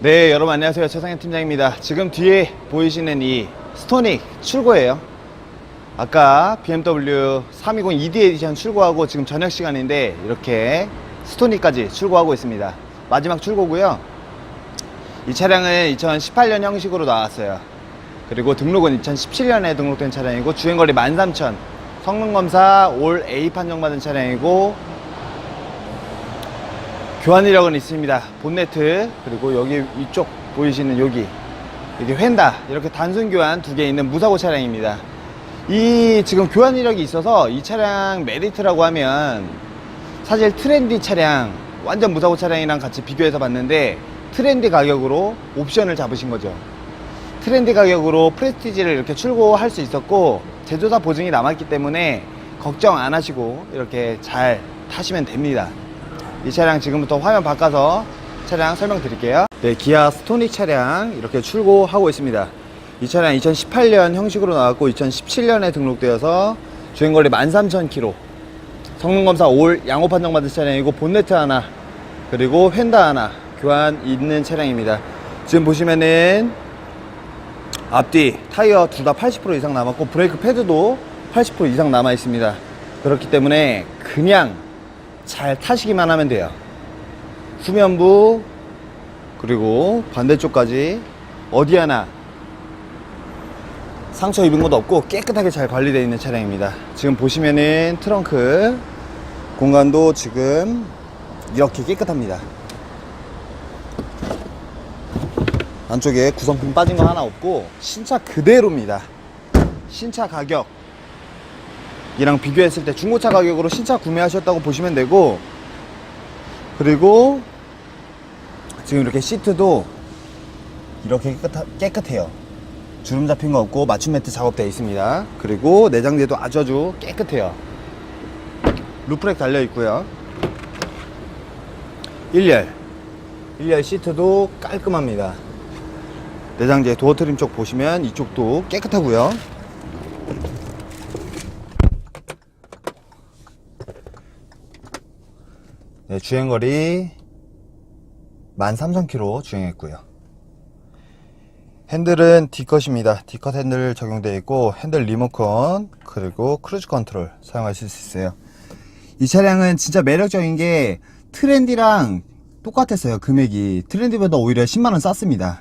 네, 여러분 안녕하세요. 최상현 팀장입니다. 지금 뒤에 보이시는 이 스토닉 출고예요. 아까 BMW 320 ED 에디션 출고하고 지금 저녁 시간인데 이렇게 스토닉까지 출고하고 있습니다. 마지막 출고고요. 이 차량은 2018년 형식으로 나왔어요. 그리고 등록은 2017년에 등록된 차량이고 주행거리 13,000 성능검사 올 A 판정받은 차량이고 교환 이력은 있습니다. 본네트 그리고 여기 위쪽 보이시는 여기 이게 휀다 이렇게 단순 교환 두 개 있는 무사고 차량입니다. 이 지금 교환 이력이 있어서 이 차량 메리트라고 하면 사실 트렌디 차량 완전 무사고 차량이랑 같이 비교해서 봤는데 트렌디 가격으로 옵션을 잡으신 거죠. 트렌디 가격으로 프레스티지를 이렇게 출고할 수 있었고 제조사 보증이 남았기 때문에 걱정 안 하시고 이렇게 잘 타시면 됩니다. 이 차량 지금부터 화면 바꿔서 차량 설명드릴게요. 네, 기아 스토닉 차량 이렇게 출고하고 있습니다. 이 차량 2018년 형식으로 나왔고 2017년에 등록되어서 주행거리 13,000km 성능검사 올 양호 판정받은 차량이고 본네트 하나 그리고 휀다 하나 교환 있는 차량입니다. 지금 보시면은 앞뒤 타이어 둘 다 80% 이상 남았고 브레이크 패드도 80% 이상 남아 있습니다. 그렇기 때문에 그냥 잘 타시기만 하면 돼요. 후면부 그리고 반대쪽까지 어디 하나 상처 입은 것도 없고 깨끗하게 잘 관리되어 있는 차량입니다. 지금 보시면은 트렁크 공간도 지금 이렇게 깨끗합니다. 안쪽에 구성품 빠진 거 하나 없고 신차 그대로입니다. 신차 가격 이랑 비교했을 때 중고차 가격으로 신차 구매하셨다고 보시면 되고 그리고 지금 이렇게 시트도 이렇게 깨끗하, 깨끗해요. 주름 잡힌 거 없고 맞춤 매트 작업되어 있습니다. 그리고 내장재도 아주 아주 깨끗해요. 루프렉 달려 있고요. 1열. 1열 시트도 깔끔합니다. 내장재 도어 트림 쪽 보시면 이쪽도 깨끗하고요 네, 주행거리 13,000km 주행했고요. 핸들은 D컷입니다. D컷 핸들 적용되어 있고 핸들 리모컨 그리고 크루즈 컨트롤 사용하실 수 있어요. 이 차량은 진짜 매력적인 게 트렌디랑 똑같았어요. 금액이 트렌디보다 오히려 10만원 쌌습니다.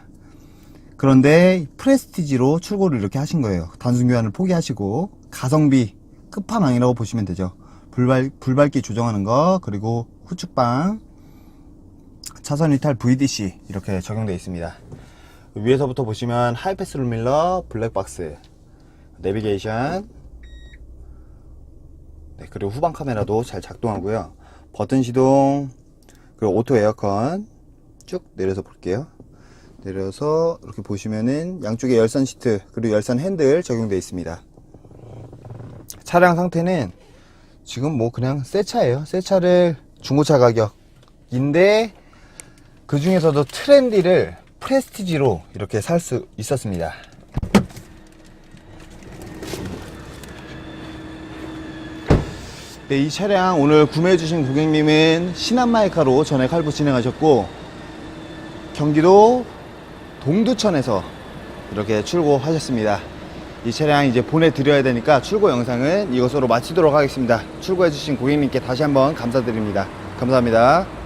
그런데 프레스티지로 출고를 이렇게 하신 거예요. 단순 교환을 포기하시고 가성비 끝판왕이라고 보시면 되죠. 불발, 불밟기 조정하는 거 그리고 후측방 차선 이탈 VDC 이렇게 적용되어 있습니다. 위에서부터 보시면 하이패스 룰밀러, 블랙박스, 내비게이션 네, 그리고 후방 카메라도 잘 작동하고요. 버튼 시동, 그리고 오토 에어컨 쭉 내려서 볼게요. 내려서 이렇게 보시면은 양쪽에 열선 시트 그리고 열선 핸들 적용되어 있습니다. 차량 상태는 지금 뭐 그냥 새 차예요. 새 차를 중고차 가격인데 그 중에서도 트렌디를 프레스티지로 이렇게 살 수 있었습니다. 네, 이 차량 오늘 구매해주신 고객님은 신한마이카로 전액 할부 진행하셨고 경기도 동두천에서 이렇게 출고하셨습니다. 이 차량 이제 보내드려야 되니까 출고 영상은 이것으로 마치도록 하겠습니다. 출고해주신 고객님께 다시 한번 감사드립니다. 감사합니다.